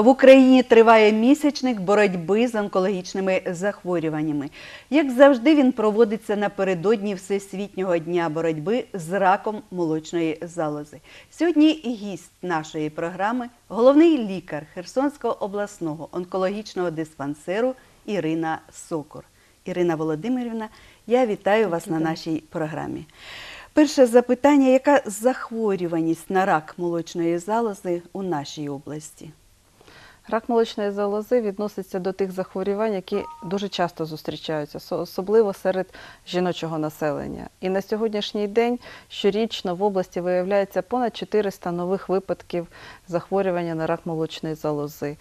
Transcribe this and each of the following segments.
В Україні триває місячник боротьби з онкологічними захворюваннями. Як завжди, він проводиться напередодні Всесвітнього дня боротьби з раком молочної залози. Сьогодні гість нашої програми головний лікар Херсонського обласного онкологічного диспансеру Ірина Сокор. Ірина Володимирівна, я вітаю вас на нашій програмі. Перше запитання: яка захворюваність на рак молочної залози у нашій області? Рак молочної залози відноситься до тих захворювань, які дуже часто зустрічаються, особливо серед жіночого населення. І на сьогоднішній день щорічно в області виявляється понад 400 нових випадків захворювання на рак молочної залози.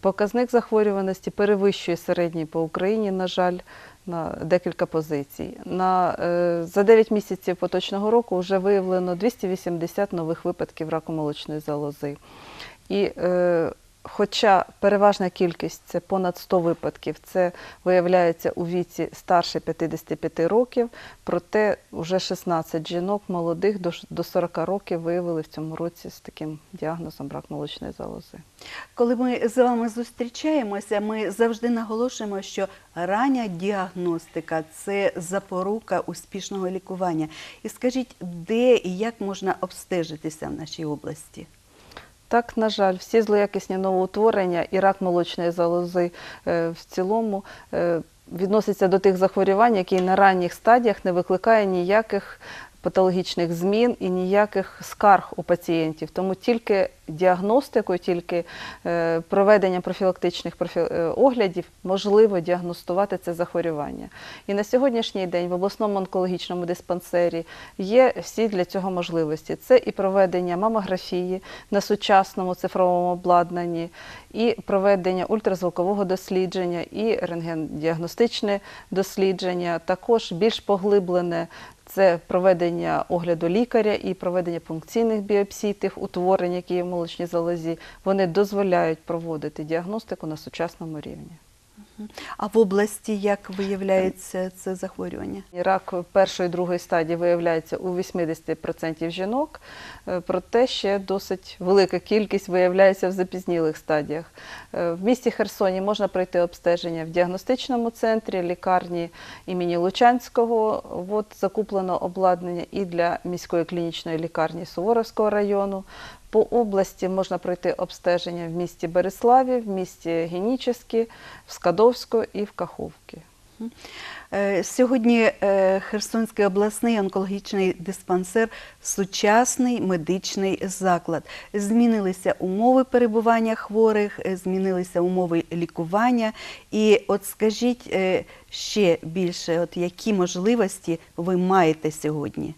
Показник захворюваності перевищує середній по Україні, на жаль, на декілька позицій. На, е, за 9 місяців поточного року вже виявлено 280 нових випадків раку молочної залози. І е, Хоча переважна кількість це понад 100 випадків, це виявляється у віці старше 55 років, проте вже 16 жінок молодих до ш- 40 років виявили в цьому році з таким діагнозом рак молочної залози. Коли ми з вами зустрічаємося, ми завжди наголошуємо, що рання діагностика це запорука успішного лікування. І скажіть, де і як можна обстежитися в нашій області? Так, на жаль, всі злоякісні новоутворення і рак молочної залози е, в цілому е, відносяться до тих захворювань, які на ранніх стадіях не викликає ніяких патологічних змін і ніяких скарг у пацієнтів. Тому тільки діагностикою, тільки е, проведенням профілактичних профі- е, оглядів можливо діагностувати це захворювання. І на сьогоднішній день в обласному онкологічному диспансері є всі для цього можливості. Це і проведення мамографії на сучасному цифровому обладнанні, і проведення ультразвукового дослідження, і рентгендіагностичне дослідження, також більш поглиблене. Це проведення огляду лікаря і проведення пункційних біопсій тих утворень, які є в молочній залозі. Вони дозволяють проводити діагностику на сучасному рівні. А в області як виявляється це захворювання? Рак першої і другої стадії виявляється у 80% жінок, е, проте ще досить велика кількість виявляється в запізнілих стадіях. Е, В місті Херсоні можна пройти обстеження в діагностичному центрі, лікарні імені Лучанського. От закуплено обладнання і для міської клінічної лікарні Суворовського району. По області можна пройти обстеження в місті Береславі, в місті Генічеське, в Скадовську і в Каховці. Е, Сьогодні е, Херсонський обласний онкологічний диспансер сучасний медичний заклад. Змінилися умови перебування хворих, е, змінилися умови лікування. І от скажіть ще більше, от які можливості ви маєте сьогодні?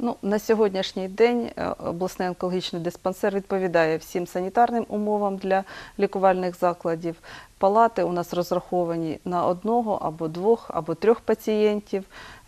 Ну, на сьогоднішній день е, обласний онкологічний диспансер відповідає всім санітарним умовам для лікувальних закладів. Палати у нас розраховані на одного або двох, або трьох пацієнтів.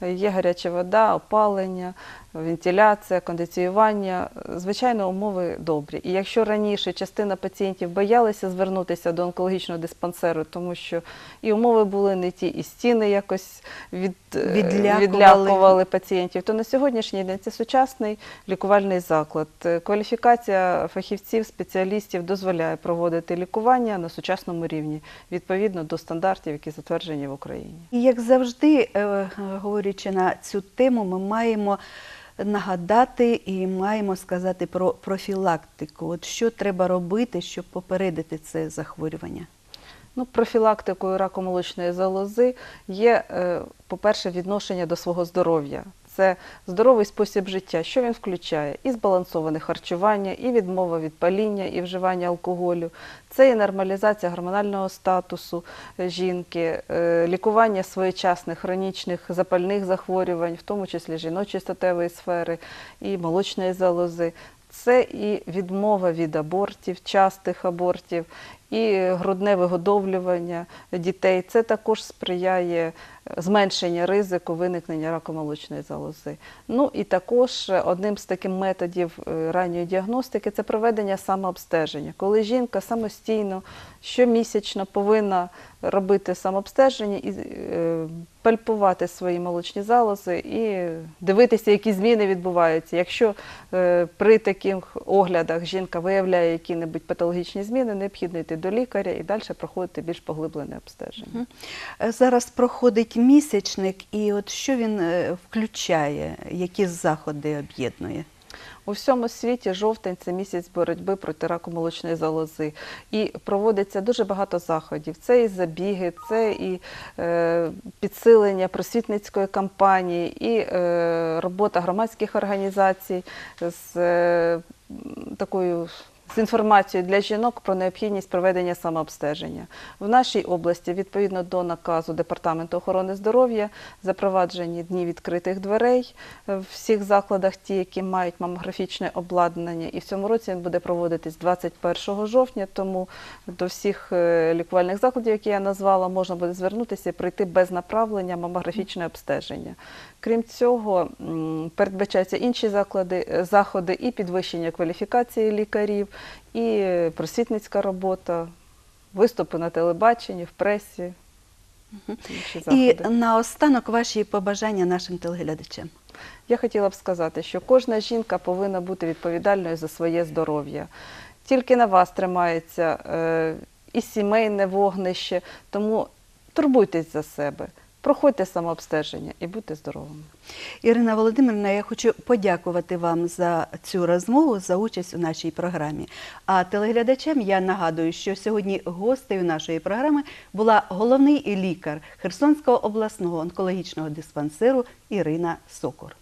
Є гаряча вода, опалення, вентиляція, кондиціювання. Звичайно, умови добрі. І якщо раніше частина пацієнтів боялися звернутися до онкологічного диспансеру, тому що і умови були не ті, і стіни якось від, е, Відлякували. відлякували пацієнтів, то на сьогоднішній день це сучасний лікувальний заклад. Е, Кваліфікація фахівців, спеціалістів дозволяє проводити лікування на сучасному рівні відповідно до стандартів, які затверджені в Україні. І як завжди, е, говорячи на цю тему, ми маємо нагадати і маємо сказати про профілактику. От що треба робити, щоб попередити це захворювання? Ну, профілактикою раку молочної залози є, е, по-перше, відношення до свого здоров'я. Це здоровий спосіб життя. Що він включає? І збалансоване харчування, і відмова від паління, і вживання алкоголю. Це і нормалізація гормонального статусу е, жінки, е, лікування своєчасних хронічних запальних захворювань, в тому числі жіночої статевої сфери і молочної залози. Це і відмова від абортів, частих абортів, і грудне вигодовлювання дітей. Це також сприяє зменшенню ризику виникнення раку молочної залози. Ну і також одним з таких методів е, ранньої діагностики це проведення самообстеження, коли жінка самостійно щомісячно повинна робити самообстеження і е, пальпувати свої молочні залози і дивитися, які зміни відбуваються. Якщо е, при таких оглядах жінка виявляє які-небудь патологічні зміни, необхідно йти до лікаря і далі проходити більш поглиблене обстеження. Е, Зараз проходить місячник, і от що він е, включає, які заходи об'єднує? У всьому світі жовтень це місяць боротьби проти раку молочної залози. І проводиться дуже багато заходів. Це і забіги, це і е, підсилення просвітницької кампанії, і е, робота громадських організацій з е, такою. З інформацією для жінок про необхідність проведення самообстеження в нашій області, відповідно до наказу Департаменту охорони здоров'я, запроваджені дні відкритих дверей в всіх закладах, ті, які мають мамографічне обладнання. І в цьому році він буде проводитись 21 жовтня. Тому до всіх е, лікувальних закладів, які я назвала, можна буде звернутися і пройти без направлення мамографічне обстеження. Крім цього, передбачаються інші заклади, е, заходи і підвищення кваліфікації лікарів, і просвітницька робота, виступи на телебаченні, в пресі. І наостанок ваші побажання нашим телеглядачам. Я хотіла б сказати, що кожна жінка повинна бути відповідальною за своє здоров'я. Тільки на вас тримається е, і сімейне вогнище, тому турбуйтесь за себе, проходьте самообстеження і будьте здоровими. Ірина Володимирівна, я хочу подякувати вам за цю розмову, за участь у нашій програмі. А телеглядачам я нагадую, що сьогодні гостею нашої програми була головний лікар Херсонського обласного онкологічного диспансеру Ірина Сокор.